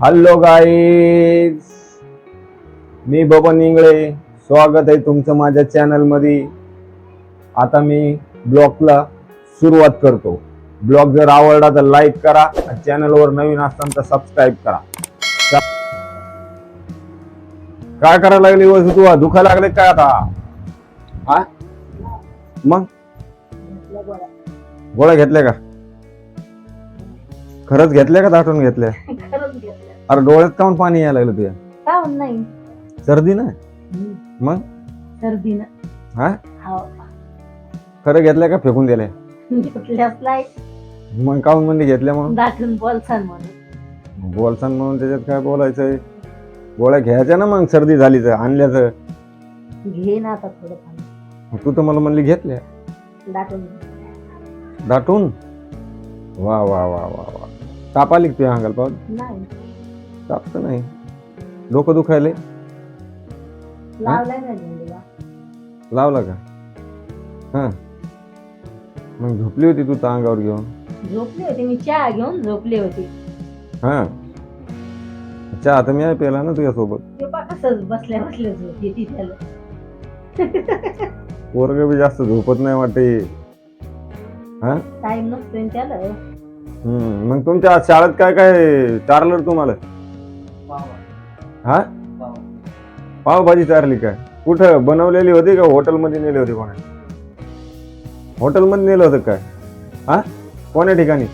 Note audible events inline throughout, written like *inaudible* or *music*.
Hello guys. मी बबन इंगळे. स्वागत आहे तुमचं माझ्या चॅनलमध्ये. आता मी ब्लॉगला सुरुवात करतो. ब्लॉग जर आवडला तर लाईक करा चॅनलवर नवीन असताना तर सबस्क्राईब करा. काय करायला लागली वस्तू तू? दुखा लागले काय आता? हा? मग? गोळ्या घेतल्या का? खरंच घेतल्या का दाटून घेतल्या. *laughs* अरे डोळ्यात काऊन पाणी यायला लागलं तुझ्या? होत नाही. सर्दी ना मग? सर्दीनं हा? हाव खरं घेतल्या का फेकून दिल्या? घेतल्यास नाही. मग काऊन म्हणजे घेतल्या म्हणून? दाटून बोलसान म्हणून. बोलसान म्हणून त्याच्यात काय बोलायचंय? गोळ्या घ्यायच्या ना मग सर्दी झाली तर आणल्याचं. घे ना आता थोडं पाणी तू तर मला म्हणली घेतल्या. दाटून. दाटून? वा वा वा वा वा. ताप आली का तुझ्या अंगाल पाहून? नाही. तर नाही. डोकं दुखायले लावलाय ना झेंडूला लावला का? हा. मग झोपली होती तू तर अंगावर घेऊन? झोपली होती मी चहा घेऊन झोपली होती. हा. चहा आता मी आहे प्याला ना तुझ्यासोबत. ते पा कसं बसल्या बसल्या झोप येते त्याला. पोरग बी जास्त झोपत नाही वाटते. हा? टाइम नसतो ना त्याला. हम्म. मग तुमच्या शाळेत काय काय चारलं तुम्हाला? हा? पावभाजी चारली काय? कुठं? बनवलेली होती का हॉटेलमध्ये नेली होती कोणा? हॉटेलमध्ये नेलं होतं काय? हा? कोण्या ठिकाणी?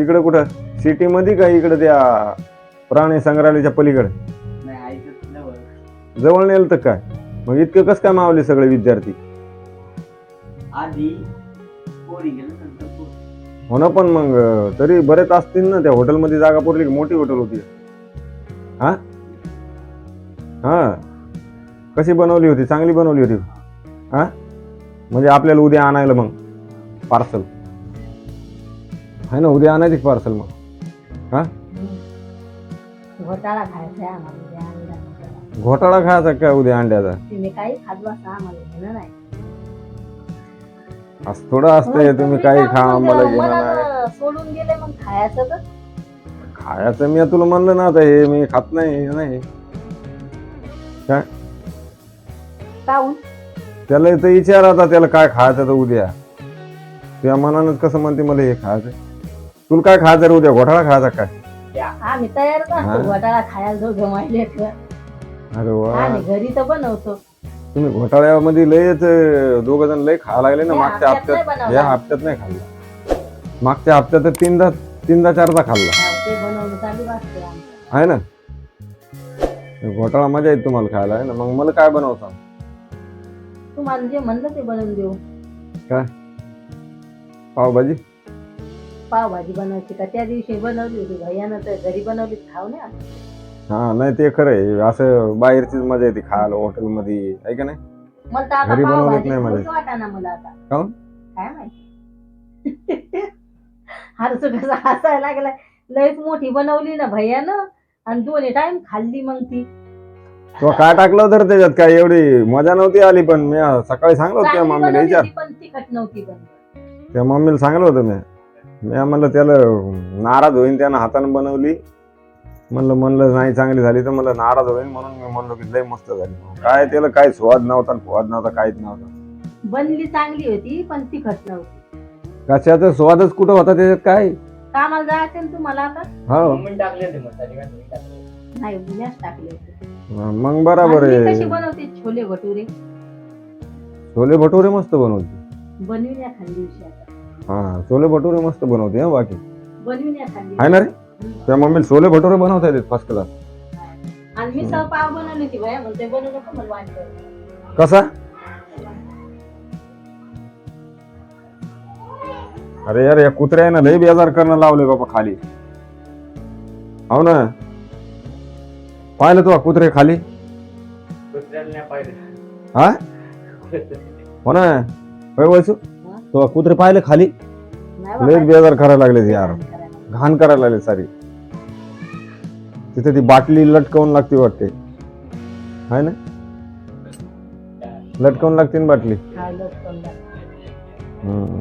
इकडं कुठं? सिटीमध्ये का इकडं त्या प्राणी संग्रहालयाच्या पलीकडे? जवळ नेलं तर काय? मग इतकं कसं काय मावले सगळे विद्यार्थी? हो ना पण मग तरी बरेच असतील ना त्या हॉटेलमध्ये जागा पुरली की मोठी हॉटेल होती. हा? हा. कशी बनवली होती? चांगली बनवली होती. हा? म्हणजे आपल्याला उद्या आणायला मग. पार्सल आहे ना उद्या आणायची पार्सल मग. घोटाळा खायचा आम्हाला उद्या अंडा घोटाळा. खायचा काय उद्या अंड्याचा? तुम्ही काही आम्हाला घेणं नाही. असं थोडं असतंय मग तुम्ही काही खा नाही मनानं सोडून गेले मग खायचं तर. खायचं मी तुला म्हणलं ना आता हे मी खात नाही हे नाही. काऊन? त्याला इथं विचार आता त्याला काय खायचं तर उद्या. त्या मनानंच कसं म्हणते मला हे खायचं तुला काय खायचं रे उद्या? घोटाळा खायचा काय? आम्ही हा. घोटाळा खायला दोघं माहिले अरे वा. आम्ही घरी तर बनवतो. तुम्ही घोटाळ्यामध्ये लयच दोघ जण लय खायला लागले ना या मागच्या हप्त्यात हप्त्यात. नाही या. हप्त्यात नाही खाल्ला. मागच्या हप्त्यात तर तीनदा तीनदा चारदा खाल्ला. आहे ना? घोटाळा मजा येते तुम्हाला खायला आहे ना? मग मला काय बनवता? तुम्हाला जे म्हणलं ते बनवून देऊ. पावभाजी? पावभाजी बनवायची का? त्या दिवशी बनवली होती भैयानं तर घरी बनवली खाऊ ना. हा नाही ते खरं आहे. असं बाहेरचीच मजा येते खायला हॉटेलमध्ये. आहे का नाही? मला तर आता घरी बनवलीत पावभाजी नाही मला. खाऊच वाटाना मला आता. काहून? काय माहिती? हरस कसं हसायला लागलाय. लयच मोठी बनवली ना भैयानं आणि दोन्ही टाइम खाल्ली मग ती. तो काय टाकलं तर त्याच्यात? काय एवढी मजा नव्हती आली पण. मी सकाळी सांगलो होतं त्या चांगली मम्मीला बनवली विचार होती, पण तिखट नव्हती पण. त्या मम्मीला सांगलं होतं मी. मी म्हणलं त्याला नाराज होईन त्यानं हातानं बनवली. म्हणलं म्हणलं नाही चांगली झाली. तर मला नाराज होईन म्हणून मी म्हणलो की लय मस्त झाली. काय त्याला काय स्वाद नव्हता आणि स्वाद नव्हता काहीच नव्हता. बनली चांगली होती पण तिखट नव्हती. कशाचा स्वादच कुठं होता त्याच्यात काय? कामाला जायचं ना तुम्हाला आता? हो. टाकले होते मसाले का तुम्ही टाकले? नाही उद्याच टाकले होते. मग बराबर आणि कशी आहे बनवते? छोले भटुरे. छोले भटुरे मस्त बनवते. बनवीन या खाली दिवशी आता. हा छोले भटुरे मस्त बनवते हा बाकी. बनवीन या खाली आहे ना रे? त्या मम्मीला छोले भटुरे बनवता येतात फर्स्ट क्लास आणि मिसळ पाव बनवली होती भया म्हणते बनवू नको मला वाटतं कसा? अरे यार या कुत्र्यानं लय बेजार करणं लावले बाबा खाली. हो ना? पाहिलं तू कुत्रे खाली? हा? हो ना? होय वैसू तो कुत्रे पाहिले खाली? लय बेजार करायला लागले यार. घाण करायला. लागले सारी. तिथे ती बाटली लटकवून लागते वाटते. आहे ना? लटकवून लागते ना बाटली. हा. हम्म.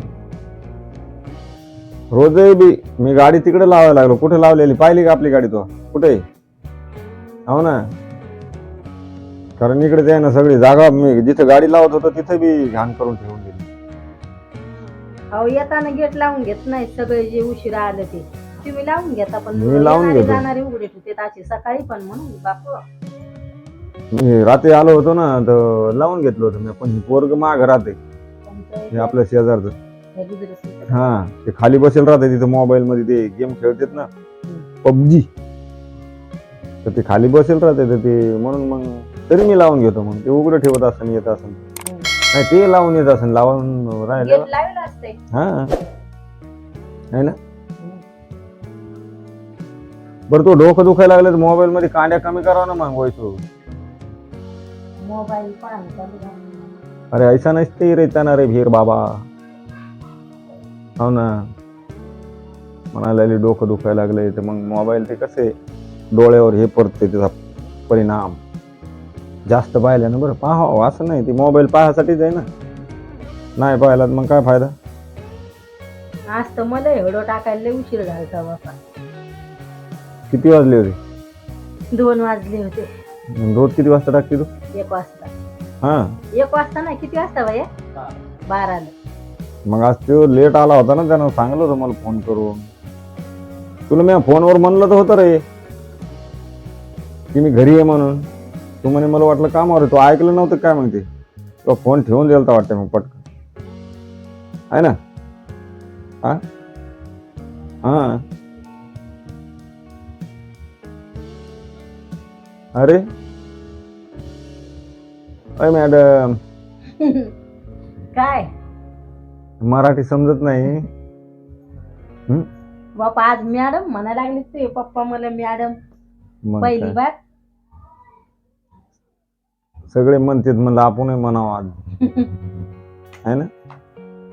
रोजही बी मी गाडी तिकडे लावायला लागलो. कुठे लावलेली? पाहिली का आपली गाडी तो? कुठे? हो ना. कारण इकडे ते ना सगळी जागा मी जिथे गाडी लावत होतो तिथे बी घाण करून ठेवून दिली. अहो येताना गेट लावून घेत नाही सगळे जे उशिरा आलं ते. तुम्ही लावून घेता पण मी लावून येणारे घेतो. जाणारे उघडे ठेवते. अशी सकाळी पण म्हणून बापू. मी रात्री आलो होतो ना तर लावून घेतलं होतं मी. पण पोरग माग राहते. तुमचं हे आपल्या शेजारचं. हे दुसरं. हा ते खाली बसेल राहते तिथे मोबाईल मध्ये ते गेम खेळतात ना. पबजी. तर ते खाली बसेल राहते तर ते म्हणून मग तरी मी लावून घेतो मग. ते उघडं ठेवत असं येत असं. नाही ते लावून येत असं लावून राहिलं. हा. आहे ना? बरं तो डोकं दुखायला लागलं तर मोबाईल मध्ये कांड्या कमी करावं ना मग वयसू मोबाईल. अरे ऐसा नसते रे त्यांना रे भीर बाबा. हो ना. म्हणायला डोकं दुखायला लागले तर मग मोबाईल ते कसे डोळ्यावर हे पडते त्याचा परिणाम? जास्त पाहिल्यानं बरं पाहावं असं नाही ते मोबाईल पाहासाठीच आहे ना. नाही पाहिला मग काय फायदा? आज तर मला एवढं टाकायला लय उशीर झाला बापा किती वाजले होते? दोन वाजले होते. रोज किती वाजता टाकते तू? एक वाजता. हा. एक वाजता ना किती वाजता हा. बाराला. मग आज तो लेट आला होता ना त्यानं सांगलं होतं मला फोन करून. तुला मी फोनवर म्हणलं तर होतं रे. की मी घरी आहे म्हणून. तू म्हणे मला वाटलं कामावर आहे. तू ऐकलं नव्हतं काय म्हणते तो? फोन ठेवून दिलता वाटतं मग पटकन. आहे ना? हा? हा? अरे? अय मॅडम *laughs* काय? मराठी समजत नाही. बापा आज मॅडम म्हणायला लागले ते पप्पा मला मॅडम. मग पहिली काय? बार. सगळे म्हणतात म्हणलं आपणही म्हणावं आज. *laughs* आहे ना?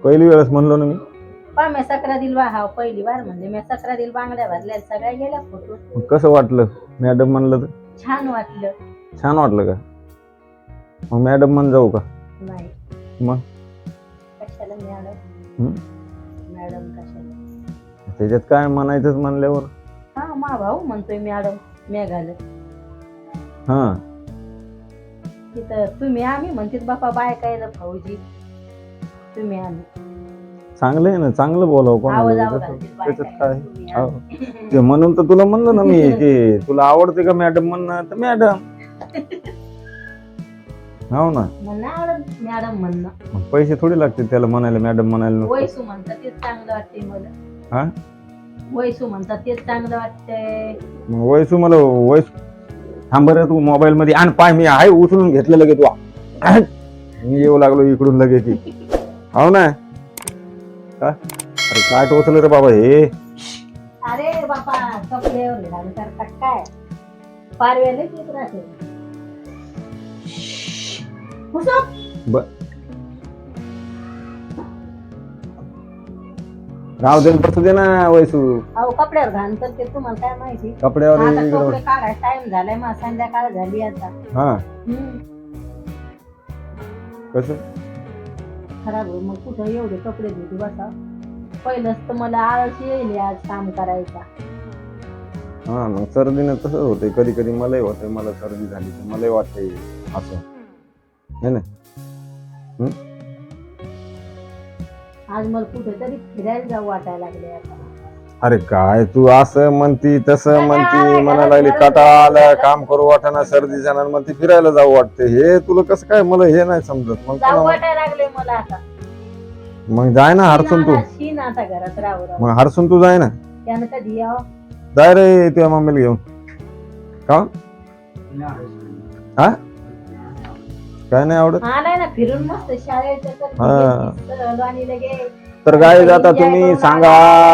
पहिली वेळेस म्हणलो ना मी. पा मी सकरा दिल बा हा पहिली बार म्हणले मी सकरा दिल बांगड्या भरल्या सगळ्या गेल्या फोटो. मग कसं वाटलं? मॅडम म्हणलं तर? छान वाटलं. छान वाटलं का? मग मॅडम म्हण जाऊ का? नाही. मग? मॅडम? मॅडम कशाला? त्याच्यात काय म्हणायचंच म्हणल्यावर? हा मा भाऊ म्हणतोय मॅडम हा. तिथं तुम्ही आम्ही म्हणतात बापा बाय काय भाऊजी. तुम्ही आम्ही. चांगलं आहे ना चांगलं बोलावं आवाज त्याच्यात काय, म्हणून तर तुला म्हणलं ना मी की *laughs* तुला आवडते का मॅडम म्हणणं? तर मॅडम. *laughs* हो ना. मला नाही आवडत मॅडम म्हणणं. मग पैसे थोडी लागतील त्याला म्हणायला मॅडम म्हणायला. वयसू म्हणतात तेच चांगलं वाटतंय मला. हा? वयसू म्हणतात तेच चांगलं वाटतंय. मग वयसू मला वयस थांब बरं तू मोबाईल मध्ये आण पाय मी आहे उचलून घेतलं लगे तू आण. मी येऊ लागलो इकडून लगे की हो ना. का? अरे काय टोचलं रे बाबा हे? अरे बापा कपड्यावर घाल करतात काय? पारव्याला येत राहते. हुसप. राव दे बसू दे ना वयसू अहो कपड्यावर घाण करते तुम्हाला काय माहिती? कपड्यावर आता इकडं कपडे टाइम झालाय मग संध्याकाळ झाली आता. हा. हम्म. कसं? खराब मग कुठं एवढे कपडे धुते बसा. पहिलंच तर मला आळस येईल आज काम करायचा. हा मग सर्दीनं तसंच होतंय. कधी कधी मलाही होतंय मला सर्दी झाली तर मलाही वाटतंय असं. है ना? आज मला कुठेतरी फिरायला जाऊ वाटायला लागले आता. अरे काय तू असं म्हणती तसं म्हणती घरात लागली कटाळा. आला काम करू वाटाना सर्दी जाणार मग ती फिरायला जाऊ वाटते हे तुला कसं काय मला हे नाही समजत. मग जाऊ तुला- वाटायला लागले मला आता. मग जाय ना हरसून तू. शीन आता घरात राहू राहू. मग हरसून तू जाय ना. त्यानं कधी यावं? जाय रे तुझ्या मम्मीला घेऊन. का? हा? काय नाही आवडत? ना फिरून मस्त शाळेत हा. तर गाय जाता तुम्ही सांगा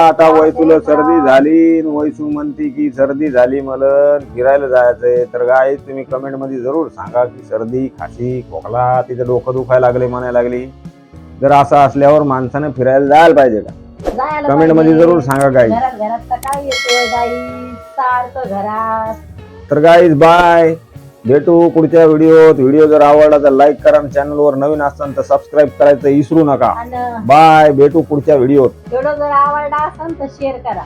आता वय तुला सर्दी झाली वयसू म्हणती की सर्दी झाली मला फिरायला जायचंय. तर गाय तुम्ही कमेंटमध्ये जरूर सांगा की सर्दी खासी खोकला तिचं डोकं दुखायला लागले म्हणायला लागली. जर असं असल्यावर माणसानं फिरायला जायला पाहिजे का? कमेंटमध्ये. जरूर सांगा घरात घरात तर काय येतोय गाई सारखं घरात. तर गाईज बाय भेटू पुढच्या व्हिडिओत. व्हिडिओ जर आवडला तर लाईक करा चॅनलवर नवीन असताना तर सबस्क्राईब करायचं विसरू नका. आणि बाय भेटू पुढच्या व्हिडिओत. व्हिडिओ जर आवडला असेल तर शेअर करा.